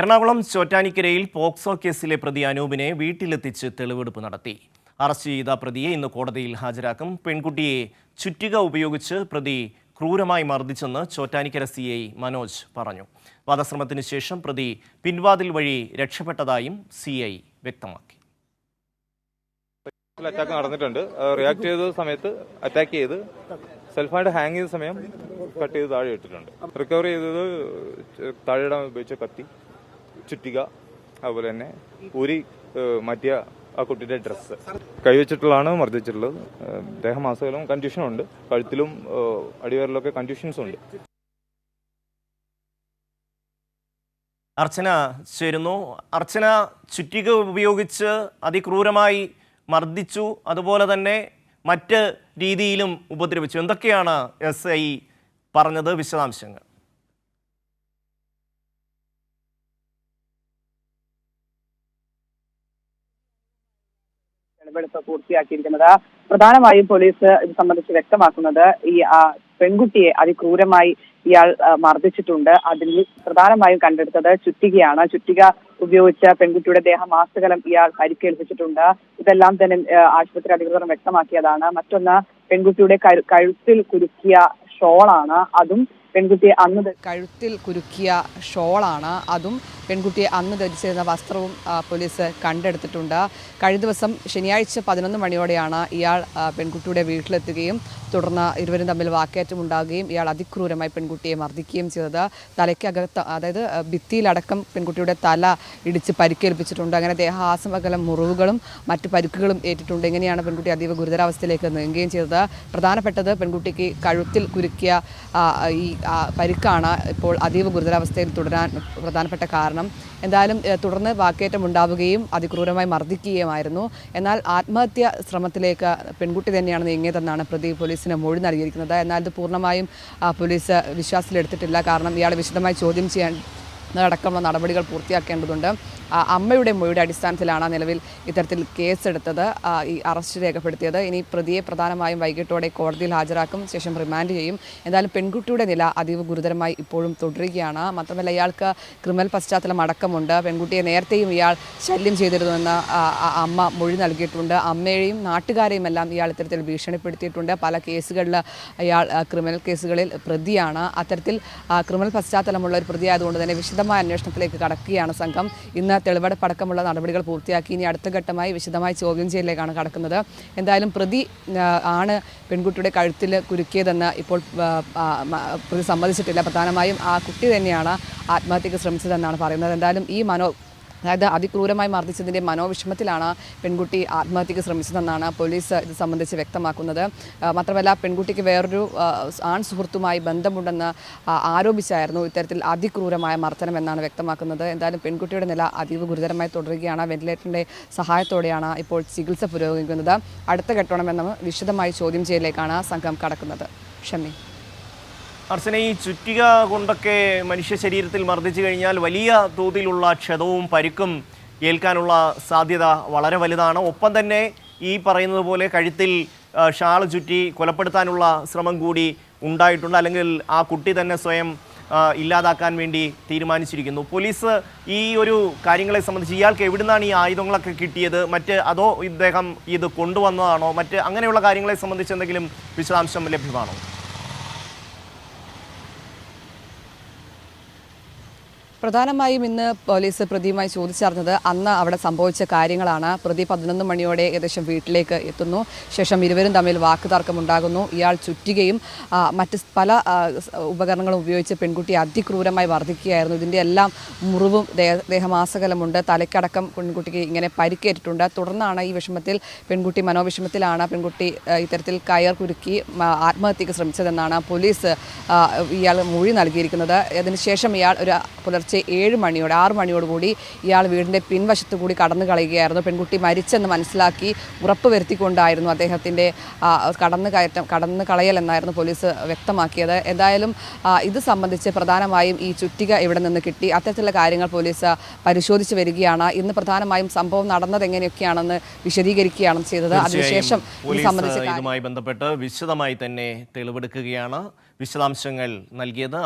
Ernakulam ചോറ്റാനിക്കരയിൽ POCSO കേസിലെ പ്രതി അനൂപിനെ വീട്ടിലെത്തിച്ച് തെളിവെടുപ്പ് നടത്തി. അറസ്റ്റ് ചെയ്ത പ്രതിയെ ഇന്ന് കോടതിയിൽ ഹാജരാക്കും. പെൺകുട്ടിയെ ചുറ്റിക ഉപയോഗിച്ച് പ്രതി ക്രൂരമായി മർദ്ദിച്ചെന്ന് ചോറ്റാനിക്കര സി ഐ മനോജ് പറഞ്ഞു. വധശ്രമത്തിന് ശേഷം പ്രതി പിൻവാതിൽ വഴി രക്ഷപ്പെട്ടതായും സി ഐ വ്യക്തമാക്കി. അറ്റാക്ക് നടന്നിട്ടുണ്ട്. റിയാക്ട് ചെയ്ത സമയത്ത് അറ്റാക്ക് ചെയ്ത് സെൽഫായിട്ട് ഹാങ് ചെയ്ത സമയം കട്ട് ചെയ്ത് താഴെ ഇട്ടിട്ടുണ്ട്. റിക്കവർ ചെയ്തത് താഴെയിടാൻ ഉപയോഗിച്ച കത്തി. ചുറ്റിക അതുപോലെ തന്നെ ഊരി മറ്റേ ആ കുട്ടിയുടെ ഡ്രസ്സ്. കൈവച്ചിട്ടുള്ളതാണ് മർദ്ദിച്ചിട്ടുള്ളത്. ദേഹം ദേഹമാസകലം കൺഫ്യൂഷൻ ഉണ്ട് കഴുത്തിലും അടിവയറിലൊക്കെ കൺഫ്യൂഷൻസ് ഉണ്ട് അർച്ചന ചേരുന്നു. അർച്ചന ചുറ്റിക ഉപയോഗിച്ച് അതിക്രൂരമായി മർദ്ദിച്ചു. അതുപോലെ തന്നെ മറ്റ് രീതിയിലും ഉപദ്രവിച്ചു. എന്തൊക്കെയാണ് എസ് ഐ പറഞ്ഞത്? വിശദാംശങ്ങൾ. തെളിവെടുപ്പ് പൂർത്തിയാക്കിയിരിക്കുന്നത്. പ്രധാനമായും പോലീസ് ഇത് സംബന്ധിച്ച് വ്യക്തമാക്കുന്നത് ഈ പെൺകുട്ടിയെ അതിക്രൂരമായി ഇയാൾ മർദ്ദിച്ചിട്ടുണ്ട്. അതിൽ പ്രധാനമായും കണ്ടെടുത്തത് ചുറ്റികയാണ്. ചുറ്റിക ഉപയോഗിച്ച പെൺകുട്ടിയുടെ ദേഹമാസകലം ഇയാൾ പരിക്കേൽപ്പിച്ചിട്ടുണ്ട്. ഇതെല്ലാം തന്നെ ആശുപത്രി അധികൃതർ വ്യക്തമാക്കിയതാണ്. മറ്റൊന്ന് പെൺകുട്ടിയുടെ കഴുത്തിൽ കുരുക്കിയ ഷോളാണ്. അതും പെൺകുട്ടിയെ അന്ന് കഴുത്തിൽ കുരുക്കിയ ഷോളാണ്. അതും പെൺകുട്ടിയെ അന്ന് ധരിച്ചിരുന്ന വസ്ത്രവും പോലീസ് കണ്ടെടുത്തിട്ടുണ്ട്. കഴിഞ്ഞ ദിവസം ശനിയാഴ്ച പതിനൊന്ന് മണിയോടെയാണ് ഇയാൾ പെൺകുട്ടിയുടെ വീട്ടിലെത്തുകയും തുടർന്ന് ഇരുവരും തമ്മിൽ വാക്കേറ്റം ഉണ്ടാകുകയും ഇയാൾ അതിക്രൂരമായി പെൺകുട്ടിയെ മർദ്ദിക്കുകയും ചെയ്തത്. തലയ്ക്കകത്ത് അതായത് ഭിത്തിയിലടക്കം പെൺകുട്ടിയുടെ തല ഇടിച്ച് പരിക്കേൽപ്പിച്ചിട്ടുണ്ട്. അങ്ങനെ ദേഹാസമകലം മുറിവുകളും മറ്റു പരിക്കുകളും ഏറ്റിട്ടുണ്ട്. എങ്ങനെയാണ് പെൺകുട്ടി അതീവ ഗുരുതരാവസ്ഥയിലേക്ക് നീങ്ങുകയും ചെയ്തത്. പ്രധാനപ്പെട്ടത് പെൺകുട്ടിക്ക് കഴുത്തിൽ കുരുക്കിയ ഈ പരിക്കാണ് ഇപ്പോൾ അതീവ ഗുരുതരാവസ്ഥയിൽ തുടരാൻ പ്രധാനപ്പെട്ട കാരണം. എന്തായാലും തുടർന്ന് വാക്കേറ്റം ഉണ്ടാവുകയും അതിക്രൂരമായി മർദ്ദിക്കുകയുമായിരുന്നു. എന്നാൽ ആത്മഹത്യ ശ്രമത്തിലേക്ക് പെൺകുട്ടി തന്നെയാണ് നീങ്ങിയതെന്നാണ് പ്രതി പോലീസിന് മൊഴി നൽകിയിരിക്കുന്നത്. എന്നാൽ ഇത് പൂർണമായും പോലീസ് വിശ്വാസത്തിലെടുത്തിട്ടില്ല. കാരണം ഇയാളെ വിശദമായി ചോദ്യം ചെയ്യാൻ അടക്കമുള്ള നടപടികൾ പൂർത്തിയാക്കേണ്ടതുണ്ട്. അമ്മയുടെ മൊഴിയുടെ അടിസ്ഥാനത്തിലാണ് നിലവിൽ ഇത്തരത്തിൽ കേസെടുത്തത്. ഈ അറസ്റ്റ് രേഖപ്പെടുത്തിയത്. ഇനി പ്രതിയെ പ്രധാനമായും വൈകിട്ടോടെ കോടതിയിൽ ഹാജരാക്കും. ശേഷം റിമാൻഡ് ചെയ്യും. എന്തായാലും പെൺകുട്ടിയുടെ നില അതീവ ഗുരുതരമായി ഇപ്പോഴും തുടരുകയാണ്. മാത്രമല്ല ഇയാൾക്ക് ക്രിമിനൽ പശ്ചാത്തലം അടക്കമുണ്ട്. പെൺകുട്ടിയെ നേരത്തെയും ഇയാൾ ശല്യം ചെയ്തിരുന്നുവെന്ന് അമ്മ മൊഴി നൽകിയിട്ടുണ്ട്. അമ്മയെയും നാട്ടുകാരെയും എല്ലാം ഇയാൾ ഇത്തരത്തിൽ ഭീഷണിപ്പെടുത്തിയിട്ടുണ്ട്. പല കേസുകളിൽ ഇയാൾ ക്രിമിനൽ കേസുകളിൽ പ്രതിയാണ്. അത്തരത്തിൽ ക്രിമിനൽ പശ്ചാത്തലമുള്ള ഒരു പ്രതിയായതുകൊണ്ട് തന്നെ വിശദമായ അന്വേഷണത്തിലേക്ക് കടക്കുകയാണ് സംഘം. ഇന്ന് തെളിവെടുപ്പടക്കമുള്ള നടപടികൾ പൂർത്തിയാക്കി. ഇനി അടുത്ത ഘട്ടമായി വിശദമായി ചോദ്യം ചെയ്യലിലേക്കാണ് കടക്കുന്നത്. എന്തായാലും പ്രതി ആണ് പെൺകുട്ടിയുടെ കഴുത്തിൽ കുരുക്കിയതെന്ന് ഇപ്പോൾ പ്രതി സമ്മതിച്ചിട്ടില്ല. പ്രധാനമായും ആ കുട്ടി തന്നെയാണ് ആത്മഹത്യക്ക് ശ്രമിച്ചതെന്നാണ് പറയുന്നത്. എന്തായാലും ഈ മനോ അതായത് അതിക്രൂരമായി മർദ്ദിച്ചതിന്റെ മനോവിഷമത്തിലാണ് പെൺകുട്ടി ആത്മഹത്യക്ക് ശ്രമിച്ചതെന്നാണ് പോലീസ് ഇത് സംബന്ധിച്ച് വ്യക്തമാക്കുന്നത്. മാത്രമല്ല പെൺകുട്ടിക്ക് വേറൊരു ആൺ സുഹൃത്തുമായി ബന്ധമുണ്ടെന്ന് ആരോപിച്ചായിരുന്നു ഇത്തരത്തിൽ അതിക്രൂരമായ മർദ്ദനം എന്നാണ് വ്യക്തമാക്കുന്നത്. എന്തായാലും പെൺകുട്ടിയുടെ നില അതീവ ഗുരുതരമായി തുടരുകയാണ്. വെന്റിലേറ്ററിന്റെ സഹായത്തോടെയാണ് ഇപ്പോൾ ചികിത്സ പുരോഗമിക്കുന്നത്. അടുത്ത ഘട്ടണമെന്ന് വിശദമായി ചോദ്യം ചെയ്യലേക്കാണ് സംഘം കടക്കുന്നത്. ഷമി. അർച്ചന ഈ ചുറ്റിക കൊണ്ടൊക്കെ മനുഷ്യ ശരീരത്തിൽ മർദ്ദിച്ചു കഴിഞ്ഞാൽ വലിയ തോതിലുള്ള ക്ഷതവും പരുക്കും ഏൽക്കാനുള്ള സാധ്യത വളരെ വലുതാണ്. ഒപ്പം തന്നെ ഈ പറയുന്നത് പോലെ കഴുത്തിൽ ഷാൾ ചുറ്റി കൊലപ്പെടുത്താനുള്ള ശ്രമം കൂടി ഉണ്ടായിട്ടുണ്ട്. അല്ലെങ്കിൽ ആ കുട്ടി തന്നെ സ്വയം ഇല്ലാതാക്കാൻ വേണ്ടി തീരുമാനിച്ചിരിക്കുന്നു. പോലീസ് ഈ ഒരു കാര്യങ്ങളെ സംബന്ധിച്ച് ഇയാൾക്ക് എവിടുന്നാണ് ഈ ആയുധങ്ങളൊക്കെ കിട്ടിയത്? മറ്റ് അതോ ഇദ്ദേഹം ഇത് കൊണ്ടുവന്നതാണോ? മറ്റ് അങ്ങനെയുള്ള കാര്യങ്ങളെ സംബന്ധിച്ച് എന്തെങ്കിലും വിശദാംശം ലഭ്യമാണോ? പ്രധാനമായും ഇന്ന് പോലീസ് പ്രതിയുമായി ചോദിച്ചറിഞ്ഞത് അന്ന് അവിടെ സംഭവിച്ച കാര്യങ്ങളാണ്. പ്രതി പതിനൊന്ന് മണിയോടെ ഏകദേശം വീട്ടിലേക്ക് എത്തുന്നു. ശേഷം ഇരുവരും തമ്മിൽ വാക്കുതർക്കമുണ്ടാകുന്നു ഇയാൾ ചുറ്റുകയും മറ്റ് പല ഉപകരണങ്ങളും ഉപയോഗിച്ച് പെൺകുട്ടിയെ അതിക്രൂരമായി വർദ്ധിക്കുകയായിരുന്നു ഇതിന്റെ എല്ലാം മുറിവും ദേഹമാസകലമുണ്ട്. തലയ്ക്കടക്കം പെൺകുട്ടിക്ക് ഇങ്ങനെ പരിക്കേറ്റിട്ടുണ്ട്. തുടർന്നാണ് ഈ വിഷമത്തിൽ പെൺകുട്ടി മനോവിഷമത്തിലാണ്. പെൺകുട്ടി ഇത്തരത്തിൽ കയർ കുരുക്കി ആത്മഹത്യക്ക് ശ്രമിച്ചതെന്നാണ് പോലീസ് ഇയാൾ മൊഴി നൽകിയിരിക്കുന്നത്. അതിനുശേഷം ഇയാൾ ഒരു പുലർച്ചെ ഏഴ് മണിയോടെ ആറ് മണിയോടുകൂടി ഇയാൾ വീടിന്റെ പിൻവശത്ത് കൂടി കടന്നു കളയുകയായിരുന്നു. പെൺകുട്ടി മരിച്ചെന്ന് മനസ്സിലാക്കി ഉറപ്പ് വരുത്തിക്കൊണ്ടായിരുന്നു അദ്ദേഹത്തിന്റെ കടന്നു കയറ്റം കടന്നു കളയൽ എന്നായിരുന്നു പോലീസ് വ്യക്തമാക്കിയത്. എന്തായാലും ഇത് സംബന്ധിച്ച് പ്രധാനമായും ഈ ചുറ്റിക ഇവിടെ നിന്ന് കിട്ടി. അത്തരത്തിലുള്ള കാര്യങ്ങൾ പോലീസ് പരിശോധിച്ച് വരികയാണ്. ഇന്ന് പ്രധാനമായും സംഭവം നടന്നത് എങ്ങനെയൊക്കെയാണെന്ന് വിശദീകരിക്കുകയാണ് ചെയ്തത്. അതിനുശേഷം ഇത് സംബന്ധിച്ച് ഇതുമായി ബന്ധപ്പെട്ട് വിശദമായി തന്നെ തെളിവെടുക്കുകയാണ്. വിശദാംശങ്ങൾ നൽകിയത്